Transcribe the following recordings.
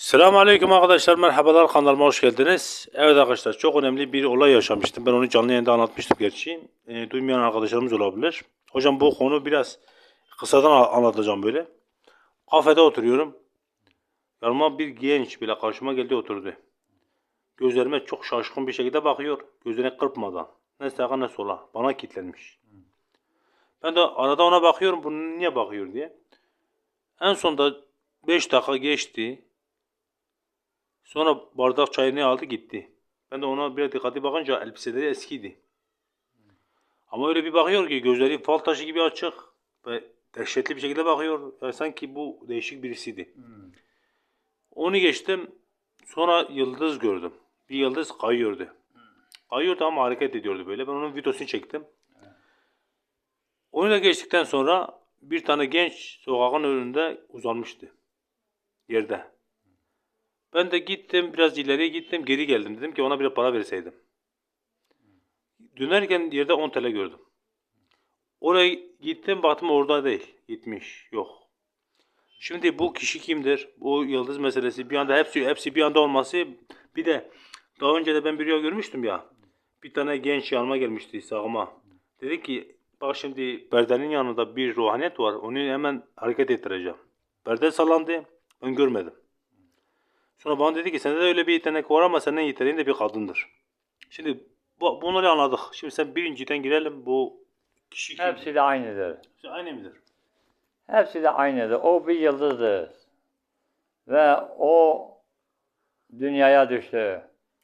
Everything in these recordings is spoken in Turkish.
Selamun Aleyküm arkadaşlar, merhabalar kanalıma hoş geldiniz. Evet arkadaşlar çok önemli bir olay yaşamıştım. Ben onu canlı yayında anlatmıştım gerçi. E, duymayan arkadaşlarımız olabilir. Hocam bu konu biraz kısadan anlatacağım böyle. Kafede oturuyorum. Yanıma bir genç bile karşıma geldi oturdu. Gözlerime çok şaşkın bir şekilde bakıyor. Gözlerini kırpmadan. Ne sağa ne sola. Bana kilitlenmiş. Ben de arada ona bakıyorum. Bu niye bakıyor diye. En sonunda 5 dakika geçti. Sonra bardak çayını aldı gitti. Ben de ona biraz dikkatli bakınca elbiseleri eskiydi. Ama öyle bir bakıyor ki gözleri fal taşı gibi açık ve dehşetli bir şekilde bakıyor. Yani sanki bu değişik birisiydi. Onu geçtim. Sonra yıldız gördüm. Bir yıldız kayıyordu. Kayıyordu ama hareket ediyordu böyle. Ben onun videosunu çektim. Onu da geçtikten sonra bir tane genç sokağın önünde uzanmıştı. Yerde. Ben de gittim biraz ileriye gittim geri geldim. Dedim ki ona bir para verseydim. Dönerken yerde 10 TL gördüm. Oraya gittim baktım orada değil. Gitmiş. Yok. Şimdi bu kişi kimdir? Bu yıldız meselesi bir anda hepsi hepsi bir anda olması bir de daha önce de ben bir rüya görmüştüm ya. Bir tane genç yanıma gelmişti sağıma. Dedi ki bak şimdi perdenin yanında bir ruhaniyet var. Onu hemen hareket ettireceğim. Perde sallandı. Ben görmedim. Sonra bana dedi ki sende de öyle bir yetenek var ama senden yeteneğin de bir kadındır. Şimdi bu, bunları anladık. Şimdi sen birinciden girelim bu kişi kim? Hepsi de aynıdır. Hepsi aynı mıdır? Hepsi de aynıdır. O bir yıldızdır. Ve o dünyaya düştü.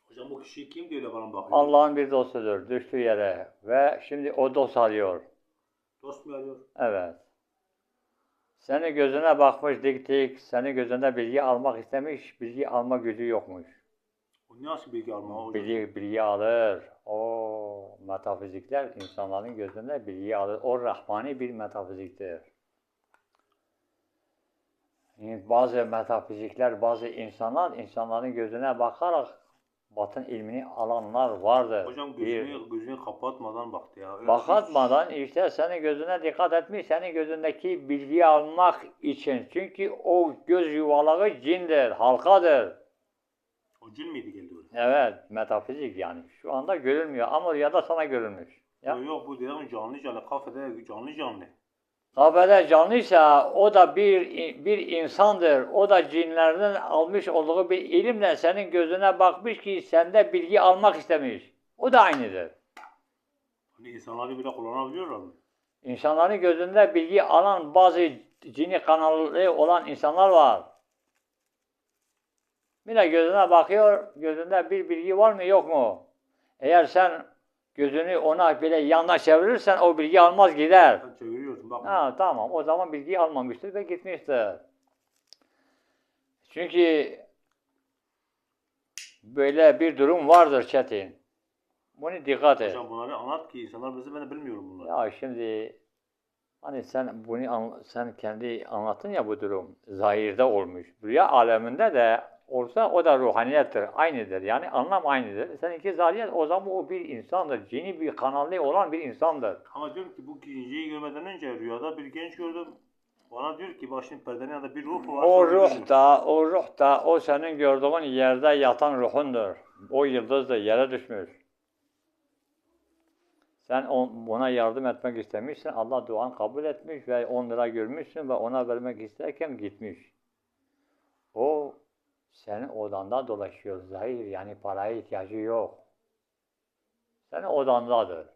Hocam bu kişi kim öyle bana bakıyor? Allah'ın bir dostudur. Düştü yere. Ve şimdi o dost arıyor. Dost mu arıyor? Evet. Seni gözüne bakmış dik dik. Seni gözünde bilgi almak istemiş. Bilgi alma gücü yokmuş. O nasıl bilgi alma? Bilgi, bilgi alır. O metafizikler insanların gözünde bilgi alır. O rahmani bir metafiziktir. Yani Bazı metafizikler, bazı insanlar insanların gözüne bakarak batın ilmini alanlar vardır. Hocam Bir- gözünü, gözünü kapatmadan baktı ya. Öyle Bakatmadan işte senin gözüne dikkat etmiş, senin gözündeki bilgiyi almak için. Çünkü o göz yuvaları cindir, halkadır. O cin miydi geldi oraya? Evet, metafizik yani. Şu anda görülmüyor ama rüyada sana görülmüş. Ya. Yok, yok bu dedim canlı canlı kafede canlı canlı. Kafede canlıysa o da bir bir insandır. O da cinlerden almış olduğu bir ilimle senin gözüne bakmış ki sende bilgi almak istemiş. O da aynıdır. Hani insanları bile kullanabiliyorlar mı? İnsanların gözünde bilgi alan bazı cini kanalı olan insanlar var. Bir de gözüne bakıyor, gözünde bir bilgi var mı yok mu? Eğer sen gözünü ona bile yanına çevirirsen o bilgi almaz gider. Çeviriyorsun bak. Ha tamam o zaman bilgiyi almamıştır ve gitmiştir. Çünkü böyle bir durum vardır Çetin. Bunu dikkat et. Hocam bunları anlat ki insanlar bizi ben de bilmiyorum bunları. Ya şimdi hani sen bunu sen kendi anlattın ya bu durum zahirde olmuş. Rüya aleminde de olsa o da ruhaniyettir. Aynıdır. Yani anlam aynıdır. Seninki zahiriyet o zaman o bir insandır. Cini bir kanallı olan bir insandır. Ama diyorum ki bu geceyi görmeden önce rüyada bir genç gördüm. Bana diyor ki şimdi perdenin yanında bir ruh var. O ruh da, o ruh da, o senin gördüğün yerde yatan ruhundur. O yıldız da yere düşmüş. Sen on, ona yardım etmek istemişsin, Allah duan kabul etmiş ve 10 lira görmüşsün ve ona vermek isterken gitmiş. O senin odanda dolaşıyor zahir, yani paraya ihtiyacı yok. Senin odandadır.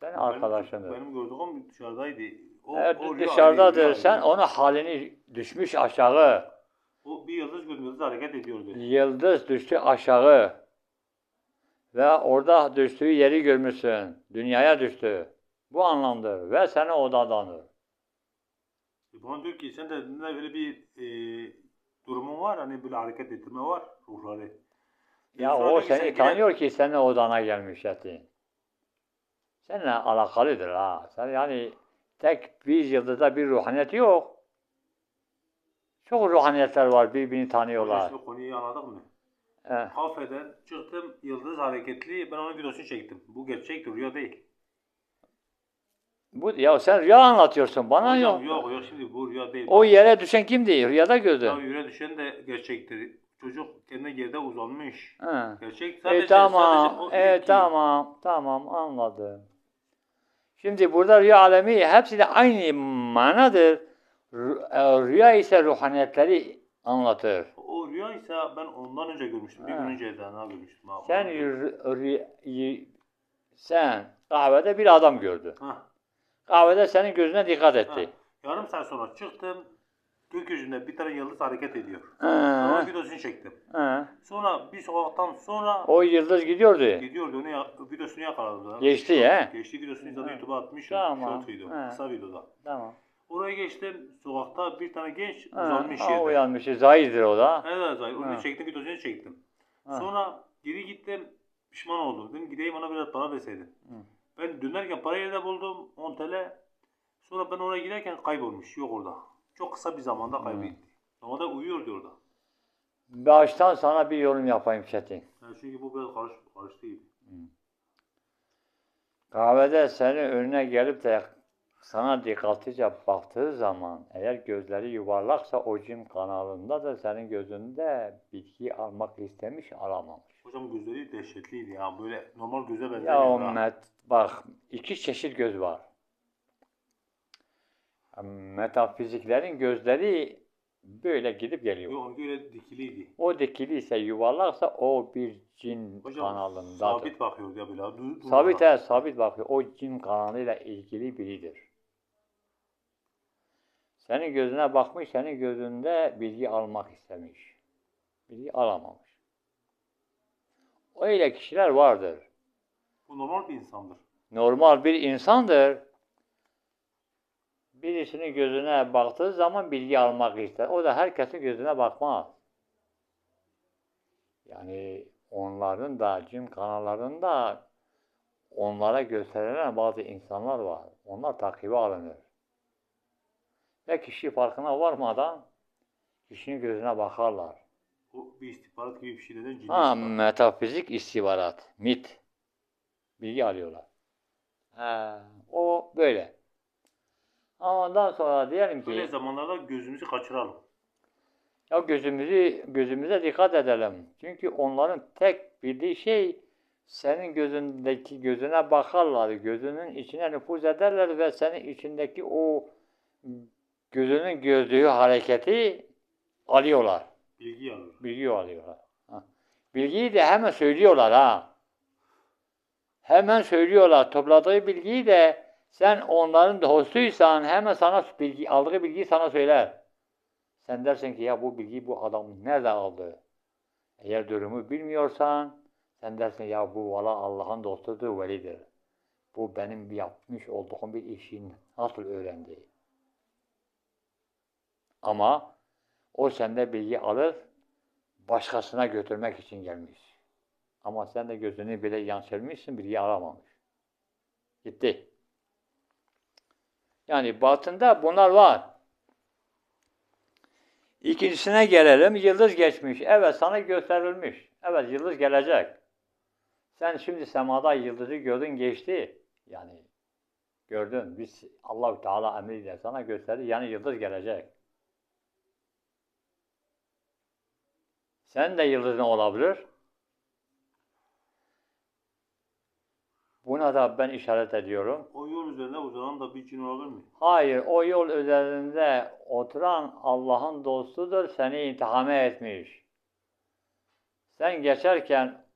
Senin Benim- arkadaşındır. Benim gördüğüm dışarıdaydı. O, Evet, o dışarıdadır. rüya Sen onun halini düşmüş aşağı. O bir yıldız yıldız hareket ediyordu. Yıldız düştü aşağı. Ve orada düştüğü yeri görmüşsün. Dünyaya düştü. Bu anlamdır. Ve senin odadandır. Bana diyor ki sen de böyle bir e, durumun var hani böyle hareket ettirme var ruhları. Ya Sonra o sen seni gire- tanıyor ki senin odana gelmiş Çetin. Seninle alakalıdır ha. Sen yani tek bir yıldızda bir ruhaniyet yok. Çok ruhaniyetler var birbirini tanıyorlar. Şimdi konuyu anladık mı? Eh. Kafeden çıktım yıldız hareketli ben onun videosunu çektim. Bu gerçek rüya değil. Bu ya sen rüya anlatıyorsun bana Hocam yok. yok yok şimdi bu rüya değil. O yere düşen kimdi? Rüyada gördün. Ya yüre düşen de gerçektir. Çocuk kendi yerde uzanmış. Ha. Gerçek sadece E, tamam. sadece o ilki. tamam. Tamam anladım. Şimdi burada rüya alemi hepsi de aynı manadır. E, Rüya ise ruhaniyetleri anlatır. O rüya ise ben ondan önce görmüştüm. Bir gün önce Eda'na görmüştüm. Ha, Sen rü- rü- sen kahvede bir adam gördün. Ha, Kahvede senin gözüne dikkat ha. etti. Yarım saat sonra çıktım. Gökyüzünde bir tane yıldız hareket ediyor. Sonra Ha, videosunu çektim. ha. Sonra bir sokaktan sonra O yıldız gidiyordu. gidiyordu. Onu ya, videosunu yakaladım. da. Geçti he? Geçti videosunu zaten Ha. YouTube'a atmışım. Tamam. Short video. Ha. Kısa videoda. Tamam. Oraya geçtim. Sokakta bir tane genç Ha, uzanmış ha, yerde. uyanmış. Zahirdir o da. Evet Zahir. Onu Ha. çektim videosunu çektim. Ha. Sonra geri gittim. Pişman oldum. Dedim gideyim ona biraz para verseydin. Hı. Ben dönerken parayı yerde buldum. 10 TL. Sonra ben oraya giderken kaybolmuş. Yok orada. Çok kısa bir zamanda kaybetti. Ama da uyuyordu orada. Baştan sana bir yorum yapayım Çetin. Yani çünkü bu biraz karış, karıştı gibi. Kahvede senin önüne gelip de sana dikkatlice baktığı zaman eğer gözleri yuvarlaksa o cin kanalında da senin gözünde bitki almak istemiş alamamış. Hocam gözleri dehşetliydi ya. Böyle normal göze Ya benzemiyor. ha. met, bak iki çeşit göz var. Metafiziklerin gözleri böyle gidip geliyor. Yok öyle dikiliydi. O dikili ise yuvarlaksa o bir cin Hocam kanalındadır. sabit bakıyordu ya böyle. Du, Sabit he, sabit bakıyor. O cin kanalıyla ilgili biridir. Senin gözüne bakmış, senin gözünde bilgi almak istemiş. Bilgi alamamış. Öyle kişiler vardır. Bu normal bir insandır. Normal bir insandır. Birisinin gözüne baktığı zaman bilgi almak ister. O da herkesin gözüne bakmaz. Yani onların da cin kanallarında onlara gösterilen bazı insanlar var. Onlar takibe alınır. Ve kişi farkına varmadan kişinin gözüne bakarlar. O bir istihbarat gibi bir şey neden ciddi Ha, istihbarat. metafizik istihbarat, mit. Bilgi alıyorlar. Ha, o böyle. Ama ondan sonra diyelim Böyle ki zamanlarda gözümüzü kaçıralım. ya gözümüzü gözümüze dikkat edelim. Çünkü onların tek bildiği şey senin gözündeki gözüne bakarlar, gözünün içine nüfuz ederler ve senin içindeki o gözünün gördüğü hareketi alıyorlar. Bilgi alır. Bilgi alıyorlar. Bilgiyi de hemen söylüyorlar ha. Hemen söylüyorlar. Topladığı bilgiyi de sen onların dostuysan hemen sana bilgi, aldığı bilgiyi sana söyler. Sen dersin ki ya bu bilgiyi bu adam nerede aldı? Eğer durumu bilmiyorsan sen dersin ya bu valla Allah'ın dostudur, velidir. Bu benim yapmış olduğum bir işin nasıl öğrendi? Ama o sende bilgi alır, başkasına götürmek için gelmiş. Ama sen de gözünü bile yansırmışsın, bilgi alamamış. Gitti. Yani batında bunlar var. İkincisine gelelim. Yıldız geçmiş. Evet sana gösterilmiş. Evet yıldız gelecek. Sen şimdi semada yıldızı gördün geçti. Yani gördün. Biz Allahu Teala emriyle sana gösterdi. Yani yıldız gelecek. Sen de yıldızın olabilir. Buna da ben işaret ediyorum. O yol üzerinde uzanan da bir cin olabilir mi? Hayır, o yol üzerinde oturan Allah'ın dostudur, seni intihame etmiş. Sen geçerken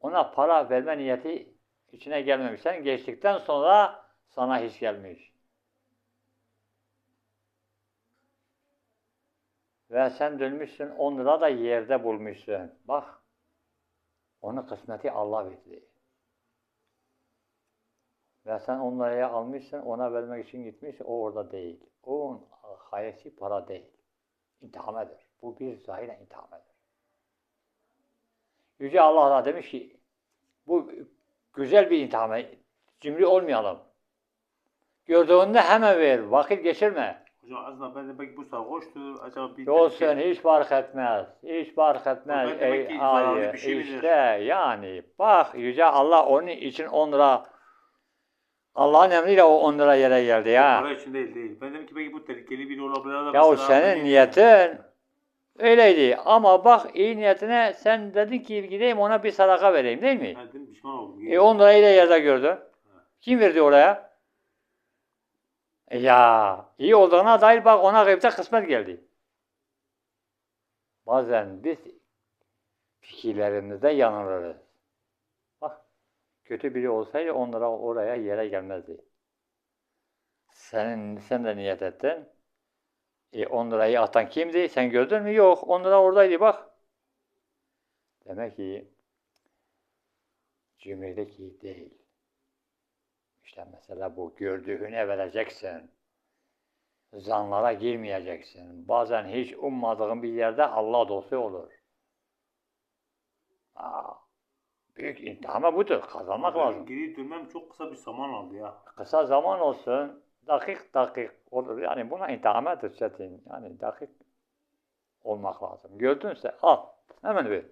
ona para verme niyeti içine gelmemiş. Sen geçtikten sonra sana his gelmiş. Ve sen dönmüşsün 10 lira da yerde bulmuşsun. Bak, onun kısmeti Allah verdi. Ve sen onları almışsın, ona vermek için gitmiş, o orada değil. O hayesi para değil. İntihamedir. Bu bir zahiren intihamedir. Yüce Allah da demiş ki, bu güzel bir intihame, cimri olmayalım. Gördüğünde hemen ver, vakit geçirme. Hocam aslında ben de belki bu sarhoştur. Acaba bir Olsun hiç fark etmez. Hiç fark etmez. Ben demek Ey, ki zararlı hayır, bir şey işte yani bak Yüce Allah onun için 10 lira Allah'ın emriyle o 10 lira yere geldi ya. Para için değil değil. Ben dedim ki belki bu tehlikeli biri olabilir. Ya o senin niyetin öyleydi. Ama bak iyi niyetine sen dedin ki gideyim ona bir sadaka vereyim değil mi? Ben dedim pişman oldum. E 10 lirayı da yerde gördün. Kim verdi oraya? E ya iyi olduğuna dair bak ona gıybete kısmet geldi. Bazen biz fikirlerimizde yanılırız. Bak kötü biri olsaydı 10 lira oraya yere gelmezdi. Senin, sen de niyet ettin. E 10 lirayı atan kimdi? Sen gördün mü? Yok. 10 lira oradaydı bak. Demek ki iyi değil. İşte mesela bu gördüğüne vereceksin. Zanlara girmeyeceksin. Bazen hiç ummadığın bir yerde Allah dostu olur. Aa, büyük imtihan budur. Kazanmak Benim lazım. Geri dönmem çok kısa bir zaman aldı ya. Kısa zaman olsun, dakik dakik olur. Yani buna intihamadır çetin. Yani dakik olmak lazım. Gördünse al. Hemen ver.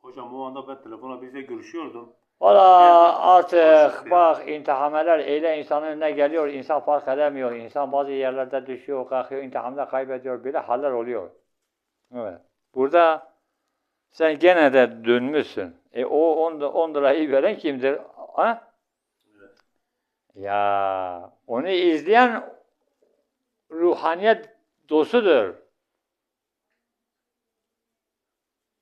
Hocam o anda ben telefonla bizle görüşüyordum. Valla artık bak intihameler öyle insanın önüne geliyor, insan fark edemiyor. İnsan bazı yerlerde düşüyor, kalkıyor, intihamda kaybediyor. Böyle haller oluyor. Evet. Burada sen gene de dönmüşsün. E o 10 lirayı veren kimdir? Ha? Evet. Ya onu izleyen ruhaniyet dostudur.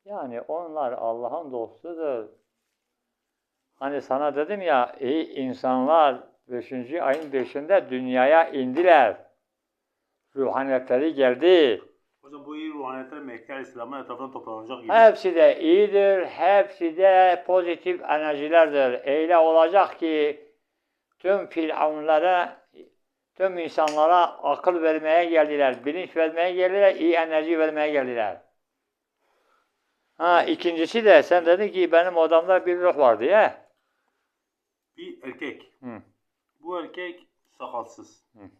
Yani onlar Allah'ın dostudur. Hani sana dedim ya, iyi insanlar 5. ayın 5'inde dünyaya indiler. Ruhaniyetleri geldi. Hocam bu iyi ruhaniyetler Mekke İslam'ın etrafına toplanacak gibi. Hepsi de iyidir, hepsi de pozitif enerjilerdir. Öyle olacak ki tüm firavunlara, tüm insanlara akıl vermeye geldiler, bilinç vermeye geldiler, iyi enerji vermeye geldiler. Ha ikincisi de sen dedin ki benim odamda bir ruh var diye. Bir erkek. Hı. Bu erkek sakalsız. Hı.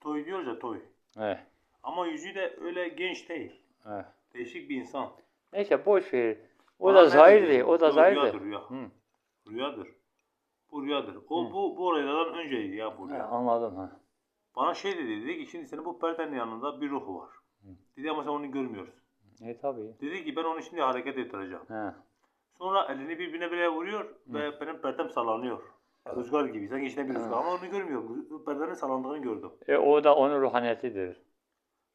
Toy diyoruz ya toy. Evet. Ama yüzü de öyle genç değil. evet. Değişik bir insan. Neyse boş ver. O Bana da zahirdi, o da zahirdi. Rüyadır rüya. Hı. Rüyadır. Bu rüyadır. O Hı. bu bu olaylardan önceydi ya bu Ha, rüya. anladım ha. Bana şey dedi, dedi ki şimdi senin bu perdenin yanında bir ruh var. Hı. Dedi ama sen onu görmüyorsun. E tabii. Dedi ki ben onu şimdi hareket ettireceğim. Ha. Sonra elini birbirine böyle vuruyor ve benim perdem sallanıyor. Rüzgar gibi. Sanki içinde bir rüzgar ama onu görmüyorum. Rü- Perdenin sallandığını gördüm. E o da onun ruhaniyetidir.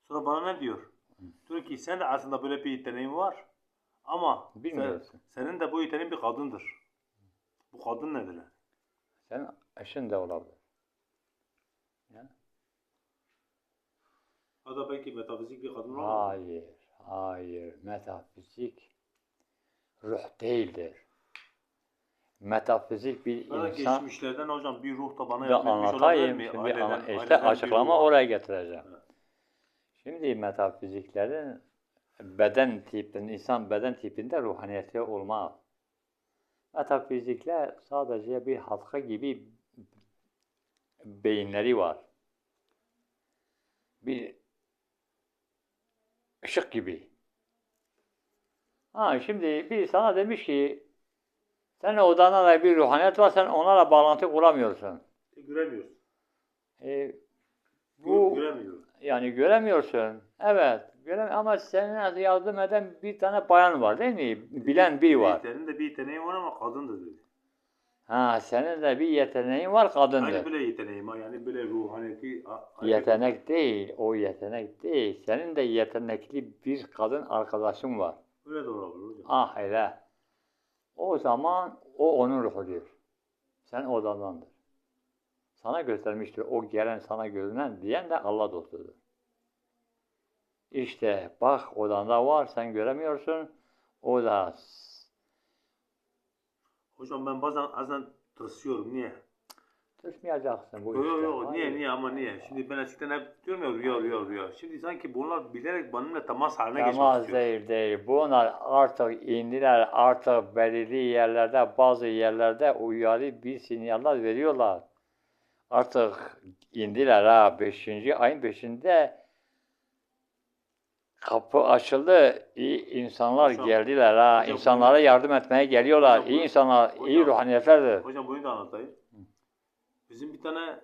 Sonra bana ne diyor? Diyor ki sen de aslında böyle bir yeteneğin var. Ama sen- Bilmiyorsun. senin de bu yeteneğin bir kadındır. Bu kadın nedir? yani? Sen eşin de olabilir. O da belki metafizik bir kadın olabilir. Hayır, hayır. Metafizik ruh değildir. Metafizik bir Bana insan... geçmişlerden hocam bir ruh da bana etmiş olabilir anlatayım. mi? Şimdi Aileden- ama işte açıklama oraya getireceğim. Evet. Şimdi metafiziklerin beden tipinin, insan beden tipinde ruhaniyeti olmaz. Metafizikler sadece bir halka gibi beyinleri var. Bir ışık gibi. Ha şimdi bir sana demiş ki senin odanda da bir ruhaniyet var sen onlarla bağlantı kuramıyorsun. E, Göremiyoruz. E, Bu... Göremiyoruz. yani göremiyorsun. Evet. Görem ama senin yardım eden bir tane bayan var değil mi? Bilen biri var. Senin de bir yeteneğin var ama kadındır dedi. Ha senin de bir yeteneğin var kadındır. böyle yeteneğim var yani böyle ruhaniyeti. Yetenek değil. O yetenek değil. Senin de yetenekli bir kadın arkadaşın var. Öyle de olabilir hocam. Ah hele. O zaman o onun ruhudur. Sen odandandır. Sana göstermiştir. O gelen sana görünen diyen de Allah dostudur. İşte bak odanda var sen göremiyorsun. O da Hocam ben bazen bazen tırsıyorum. Niye? Tırsmayacaksın bu Yok işte. yok yok. Niye niye ama niye? Şimdi ben eskiden hep diyorum ya rüya rüya rüya. Şimdi sanki bunlar bilerek benimle temas haline geçmek Tamam istiyor. değil değil. Bunlar artık indiler artık belirli yerlerde bazı yerlerde uyarı bir sinyaller veriyorlar. Artık indiler ha 5. ayın 5'inde kapı açıldı. İyi insanlar Hocam, geldiler ha. hocam, İnsanlara yardım etmeye geliyorlar. hocam, iyi insanlar, iyi hocam, ruhaniyetlerdir. Hocam bunu da anlatayım. Biz Bizim bir tane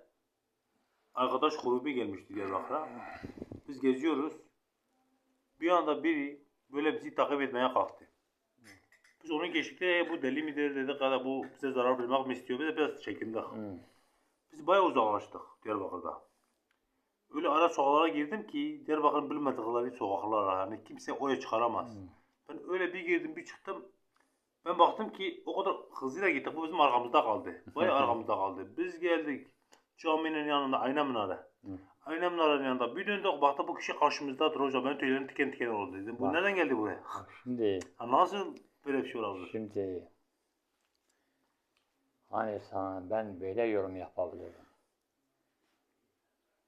arkadaş grubu gelmişti Diyarbakır'a. Biz geziyoruz. Bir anda biri böyle bizi takip etmeye kalktı. Biz onun geçtikte "E, bu deli midir dedik ya da bu bize zarar vermek mi istiyor? Biz de biraz çekindik. Hı. Biz bayağı uzaklaştık Diyarbakır'da. Öyle ara sokaklara girdim ki Diyarbakır'ın bilmedikleri sokaklara yani kimse oraya çıkaramaz. Ben öyle bir girdim bir çıktım. Ben baktım ki o kadar hızıyla gittik. Bu bizim arkamızda kaldı. Bayağı arkamızda kaldı. Biz geldik caminin yanında ayna minare. Ayna minarenin yanında bir döndük baktık bu kişi karşımızdadır hocam. Ben tüylerim tiken tiken oldu dedim. Bu Bak. nereden geldi buraya? Şimdi Ha, nasıl böyle bir şey olabilir? Şimdi hani sana ben böyle yorum yapabilirim.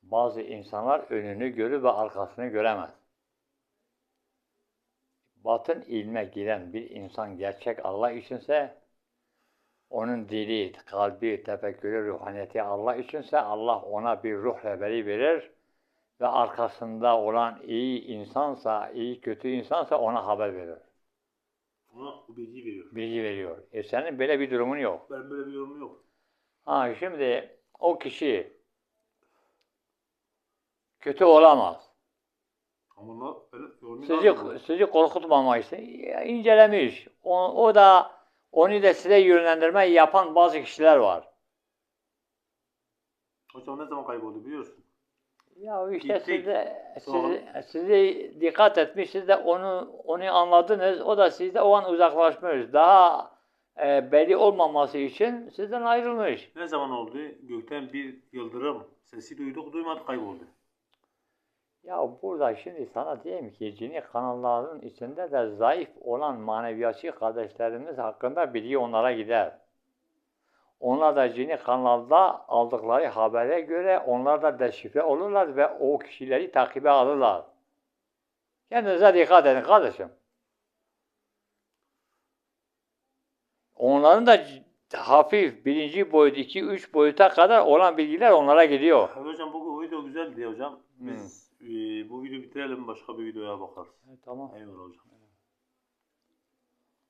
Bazı insanlar önünü görür ve arkasını göremez. Batın ilme giren bir insan gerçek Allah içinse onun dili, kalbi, tefekkürü, ruhaniyeti Allah içinse Allah ona bir ruh rehberi verir ve arkasında olan iyi insansa, iyi kötü insansa ona haber verir. Ona bu bilgiyi veriyor. bilgi veriyor. E senin böyle bir durumun yok. Ben böyle bir yorumum yok. Ha şimdi o kişi kötü olamaz. Ama Sizi, sizi korkutmamak için incelemiş. O, o da onu da size yönlendirme yapan bazı kişiler var. Hocam ne zaman kayboldu biliyorsun? Ya işte Gittik. siz de, Sonra- sizi, sizi dikkat etmiş, siz de onu onu anladınız. O da sizde o an uzaklaşmış. Daha e, belli olmaması için sizden ayrılmış. Ne zaman oldu? Gökten bir yıldırım sesi duyduk duymadık kayboldu. Ya burada şimdi sana diyeyim ki cini kanalların içinde de zayıf olan maneviyatçı kardeşlerimiz hakkında bilgi onlara gider. Onlar da cini kanalda aldıkları habere göre onlar da deşifre olurlar ve o kişileri takibe alırlar. Kendinize dikkat edin kardeşim. Onların da hafif birinci boyut, iki, üç boyuta kadar olan bilgiler onlara gidiyor. Evet hocam bu video güzeldi hocam. Biz e, bu videoyu bitirelim başka bir videoya bakarız. Tamam. Eyvallah hocam.